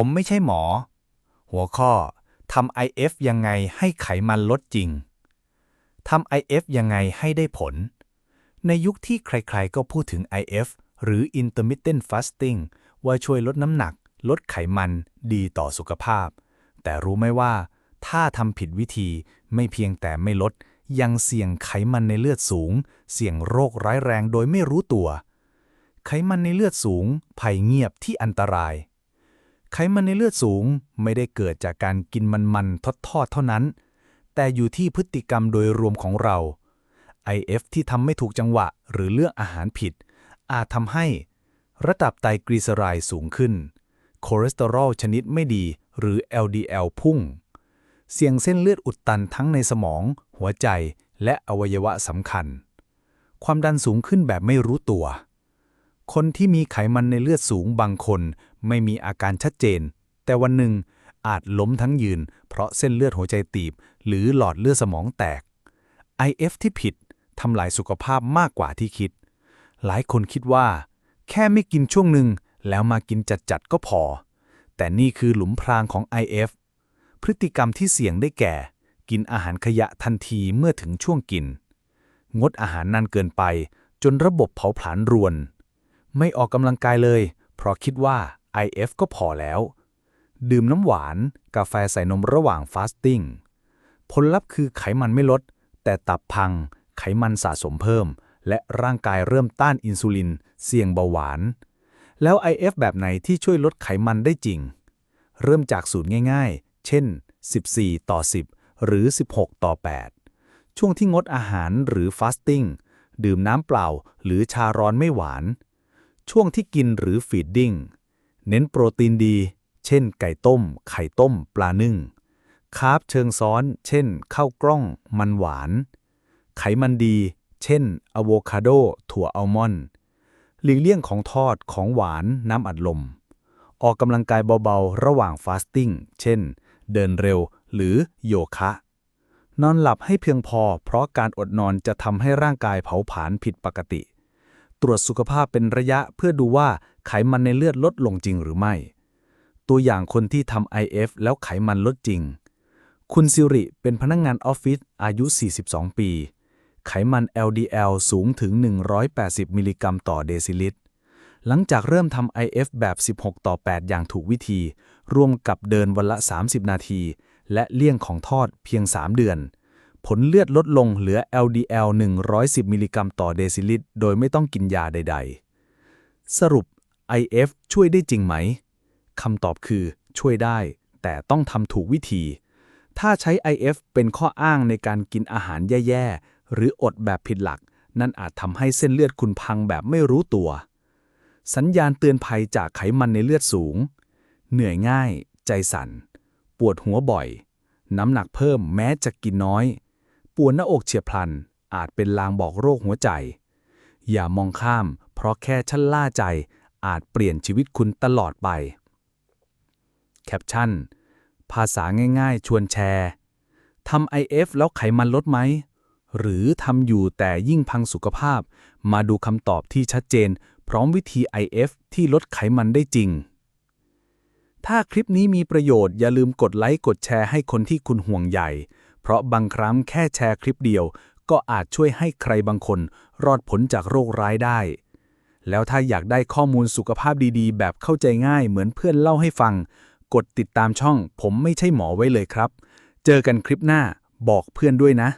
ผมไม่ใช่หมอ หัวข้อทำ IF ยังไงให้ไขมันลดจริง ทำ IF ยังไงให้ได้ผล ในยุคที่ใครๆ ก็พูดถึง IF หรือ intermittent fasting ว่าช่วยลดน้ำหนัก ลดไขมันดีต่อสุขภาพ แต่รู้ไหมว่า ถ้าทำผิดวิธีไม่เพียงแต่ไม่ลด ยังเสี่ยงไขมันในเลือดสูง เสี่ยงโรคร้ายแรงโดยไม่รู้ตัว ไขมันในเลือดสูง ภัยเงียบที่อันตราย ไขมันในเลือดสูงไม่ได้เกิดจากการกินมันๆทอดๆเท่านั้น แต่อยู่ที่พฤติกรรมโดยรวมของเรา IF ที่ทำไม่ถูกจังหวะหรือเลือกอาหารผิด อาจทำให้ ระดับไตรกลีเซอไรด์สูงขึ้น คอเลสเตอรอลชนิดไม่ดีหรือ LDL พุ่ง เสี่ยงเส้นเลือดอุดตันทั้งในสมอง หัวใจ และอวัยวะสำคัญ ความดันสูงขึ้นแบบไม่รู้ตัว คนที่มีไขมันในเลือดสูงบางคน ไม่มีอาการชัดเจน แต่วันหนึ่งอาจล้มทั้งยืน เพราะเส้นเลือดหัวใจตีบ หรือหลอดเลือดสมองแตก IF ที่ผิดทำลายสุขภาพมากกว่าที่คิด หลายคนคิดว่า แค่ไม่กินช่วงหนึ่งแล้วมากินจัดๆก็พอ แต่นี่คือหลุมพรางของ IF พฤติกรรมที่เสี่ยงได้แก่ กินอาหารขยะทันทีเมื่อถึงช่วงกิน งดอาหารนานเกินไป จนระบบเผาผลาญรวน ไม่ออกกำลังกายเลย เพราะคิดว่า IF ก็พอแล้ว ดื่มน้ำหวาน กาแฟใส่นมระหว่างฟาสติ้งผลลัพธ์คือไขมันไม่ลด แต่ตับพัง ไขมันสะสมเพิ่ม และร่างกายเริ่มต้านอินซูลิน เสี่ยงเบาหวาน แล้ว IF แบบไหนที่ช่วยลดไขมันได้จริง เริ่มจากสูตรง่ายๆ เช่น 14 ต่อ 10 หรือ 16 ต่อ 8 ช่วงที่งดอาหารหรือฟาสติ้งดื่มน้ำเปล่าหรือชาร้อนไม่หวาน ช่วงที่กินหรือฟีดดิ้ง เน้นโปรตีนดี เช่นไก่ต้ม ไข่ต้ม ปลานึ่ง คาร์บเชิงซ้อน เช่น ข้าวกล้อง มันหวาน ไขมันดี เช่นอะโวคาโด ถั่วอัลมอนด์ หลีกเลี่ยงของทอด ของหวาน น้ำอัดลม ออกกำลังกายเบาๆ ระหว่างฟาสติ้ง เช่น เดินเร็ว หรือโยคะ นอนหลับให้เพียงพอ เพราะการอดนอนจะทำให้ร่างกายเผาผลาญผิดปกติ ตรวจสุขภาพเป็นระยะเพื่อดูว่า ไขมันในเลือดลดลงจริงหรือไม่ ตัวอย่างคนที่ทำ IF แล้วไขมันลดจริง คุณซิริเป็นพนักงงานออฟฟิศอายุ 42 ปี ไขมัน LDL สูงถึง 180 มิลลิกรัมต่อเดซิลิตร หลังจากเริ่มทำ IF แบบ 16 ต่อ 8 อย่างถูกวิธี ร่วมกับเดินวันละ 30 นาที และเลี่ยงของทอดเพียง 3 เดือนผลเลือดลดลงเหลือ LDL 110 มิลลิกรัมต่อเดซิลิตร โดยไม่ต้องกินยาใด ๆ สรุป IF ช่วยได้จริงไหม คำตอบคือช่วยได้ แต่ต้องทำถูกวิธี ถ้าใช้ IF เป็นข้ออ้างในการกินอาหารแย่ๆ หรืออดแบบผิดหลัก นั่นอาจทำให้เส้นเลือดคุณพังแบบไม่รู้ตัว สัญญาณเตือนภัยจากไขมันในเลือดสูง เหนื่อยง่าย ใจสั่น ปวดหัวบ่อย น้ำหนักเพิ่มแม้จะกินน้อย ปวดหน้าอกเฉียบพลัน อาจเป็นลางบอกโรคหัวใจ อย่ามองข้าม เพราะแค่ชั่นล่าใจ อาจเปลี่ยนชีวิตคุณตลอดไป แคปชั่น ภาษาง่ายๆ ชวนแชร์ทำ IF แล้วไขมันลดไหม หรือทำอยู่แต่ยิ่งพังสุขภาพ มาดูคำตอบที่ชัดเจน พร้อมวิธี IF ที่ลดไขมันได้จริง ถ้าคลิปนี้มีประโยชน์อย่าลืมกดไลค์กดแชร์ให้คนที่คุณห่วงใยเพราะบางครั้งแค่แชร์คลิปเดียว ก็อาจช่วยให้ใครบางคน รอดพ้นจากโรคร้ายได้ แล้วถ้าอยากได้ข้อมูลสุขภาพดีๆ แบบเข้าใจง่ายเหมือนเพื่อนเล่าให้ฟัง กดติดตามช่อง ผมไม่ใช่หมอไว้เลยครับ เจอกันคลิปหน้าบอกเพื่อนด้วยนะ